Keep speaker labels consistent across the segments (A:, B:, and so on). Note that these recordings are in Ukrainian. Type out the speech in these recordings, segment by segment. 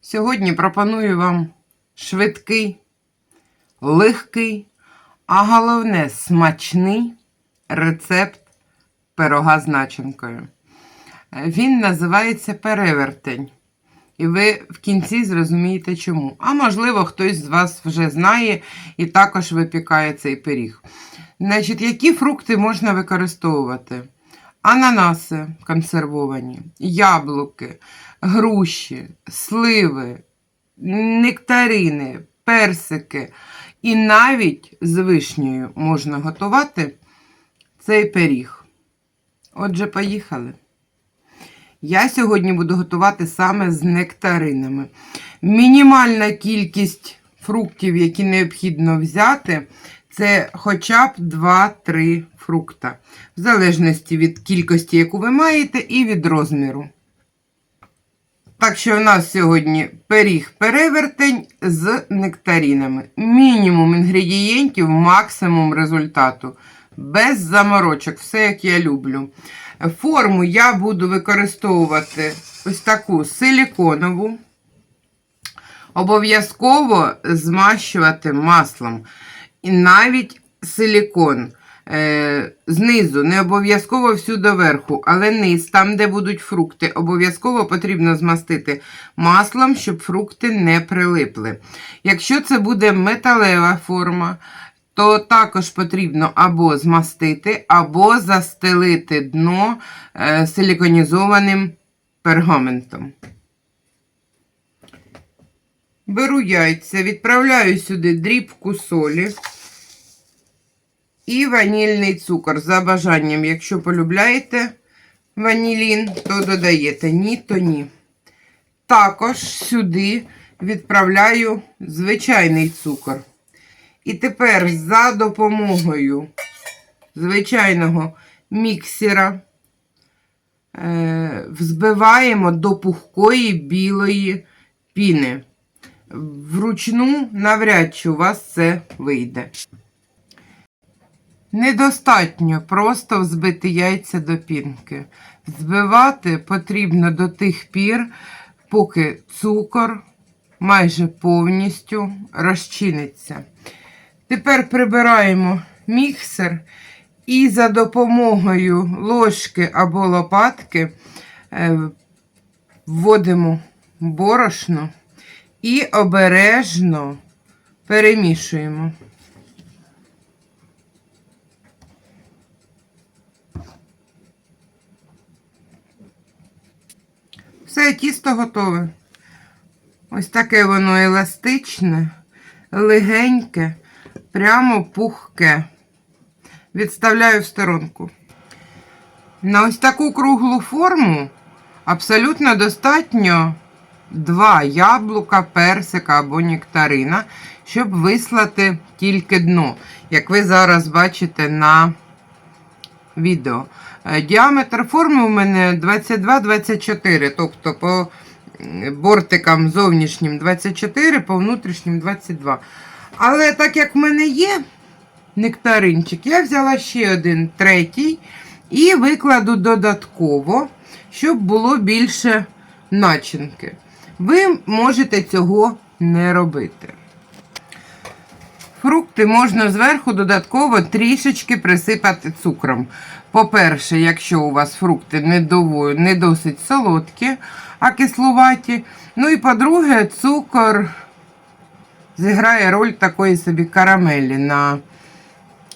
A: Сьогодні пропоную вам швидкий, легкий, а головне смачний рецепт пирога з начинкою. Він називається перевертень. І ви в кінці зрозумієте чому. А можливо, хтось з вас вже знає і також випікає цей пиріг. Значить, які фрукти можна використовувати? Ананаси консервовані, яблуки, груші, сливи, нектарини, персики. І навіть з вишнею можна готувати цей пиріг. Отже, поїхали. Я сьогодні буду готувати саме з нектаринами. Мінімальна кількість фруктів, які необхідно взяти, це хоча б 2-3 фрукта. В залежності від кількості, яку ви маєте, і від розміру. Так що у нас сьогодні пиріг-перевертень з нектаринами. Мінімум інгредієнтів, максимум результату. Без заморочок, все як я люблю. Форму я буду використовувати ось таку силіконову. Обов'язково змащувати маслом. І навіть силікон. Е, знизу, не обов'язково всю доверху, але низ, там, де будуть фрукти, обов'язково потрібно змастити маслом, щоб фрукти не прилипли. Якщо це буде металева форма, то також потрібно або змастити, або застелити дно е, силіконізованим пергаментом. Беру яйця, відправляю сюди дрібку солі і ванільний цукор. За бажанням, якщо полюбляєте ванілін, то додаєте. Ні, то ні. Також сюди відправляю звичайний цукор. І тепер за допомогою звичайного міксера е, взбиваємо до пухкої білої піни. Вручну навряд чи у вас це вийде. Недостатньо просто взбити яйця до пінки. Взбивати потрібно до тих пір, поки цукор майже повністю розчиниться. Тепер прибираємо міксер і за допомогою ложки або лопатки е, вводимо борошно і обережно перемішуємо. Все, тісто готове. Ось таке воно еластичне, легеньке, прямо пухке. Відставляю в сторонку. На ось таку круглу форму абсолютно достатньо два яблука, персика або нектарина, щоб вислати тільки дно, як ви зараз бачите на відео. Е, Діаметр форми у мене 22-24, тобто по бортикам зовнішнім 24, по внутрішнім 22. Але так як в мене є нектаринчик, я взяла ще один третій і викладу додатково, щоб було більше начинки. Ви можете цього не робити. Фрукти можна зверху додатково трішечки присипати цукром. По-перше, якщо у вас фрукти не, досить солодкі, а кислуваті. Ну і по-друге, цукор зіграє роль такої собі карамелі на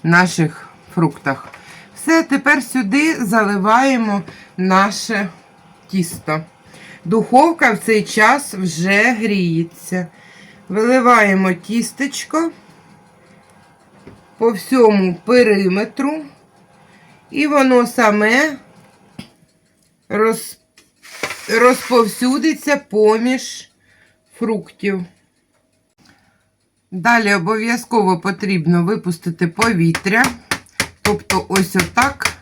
A: наших фруктах. Все, тепер сюди заливаємо наше тісто. Духовка в цей час вже гріється. Виливаємо тістечко по всьому периметру, і воно саме роз, розповсюдиться поміж фруктів. Далі обов'язково потрібно випустити повітря. Тобто, ось отак.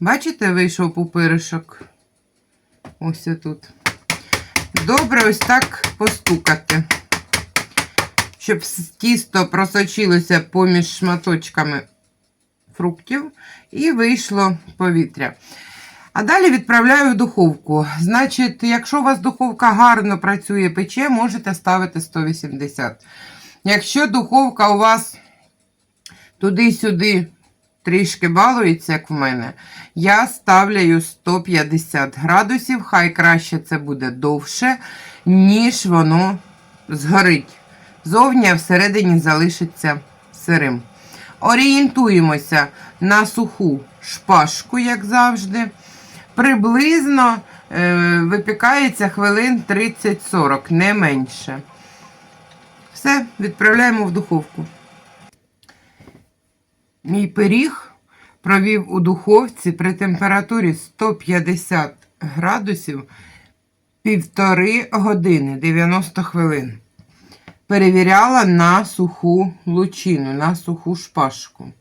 A: Бачите, вийшов пупиришок? Ось отут. Добре, ось так постукати щоб тісто просочилося поміж шматочками фруктів і вийшло повітря. А далі відправляю в духовку. Значить, якщо у вас духовка гарно працює, пече, можете ставити 180. Якщо духовка у вас туди-сюди трішки балується, як в мене, я ставляю 150 градусів. Хай краще це буде довше, ніж воно згорить. Зовні, а всередині залишиться сирим. Орієнтуємося на суху шпажку, як завжди. Приблизно е, випікається хвилин 30-40, не менше. Все, відправляємо в духовку. Мій пиріг провів у духовці при температурі 150 градусів півтори години 90 хвилин. Перевіряла на суху лучину, на суху шпажку.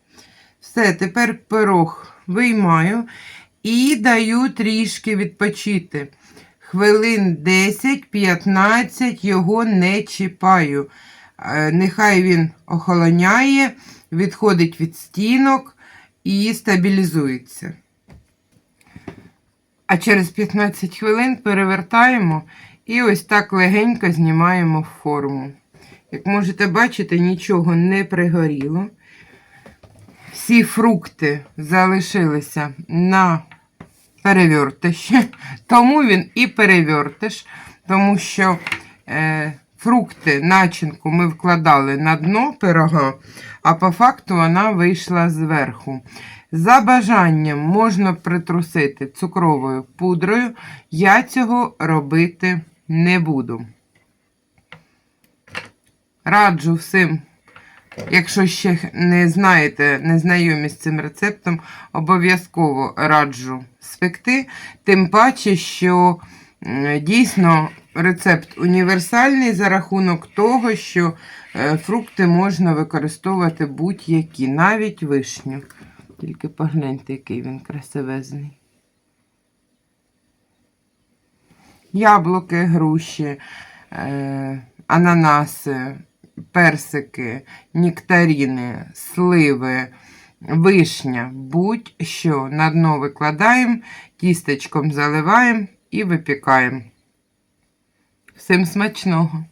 A: Все, тепер пирог виймаю і даю трішки відпочити. Хвилин 10-15 його не чіпаю. Е, Нехай він охолоняє, відходить від стінок і стабілізується. А через 15 хвилин перевертаємо і ось так легенько знімаємо форму. Як можете бачити, нічого не пригоріло. Всі фрукти залишилися на перевертиші, тому він і перевертиш, тому що е, фрукти, начинку ми вкладали на дно пирога, а по факту вона вийшла зверху. За бажанням можна притрусити цукровою пудрою. Я цього робити не буду. Раджу всім, якщо ще не знаєте, не знайомі з цим рецептом, обов'язково раджу спекти. Тим паче, що дійсно рецепт універсальний за рахунок того, що е, фрукти можна використовувати будь-які, навіть вишню. Тільки погляньте, який він красивезний. Яблуки, груші, е, ананаси, персики, нектаріни, сливи, вишня, будь-що на дно викладаємо, тістечком заливаємо і випікаємо. Всім смачного!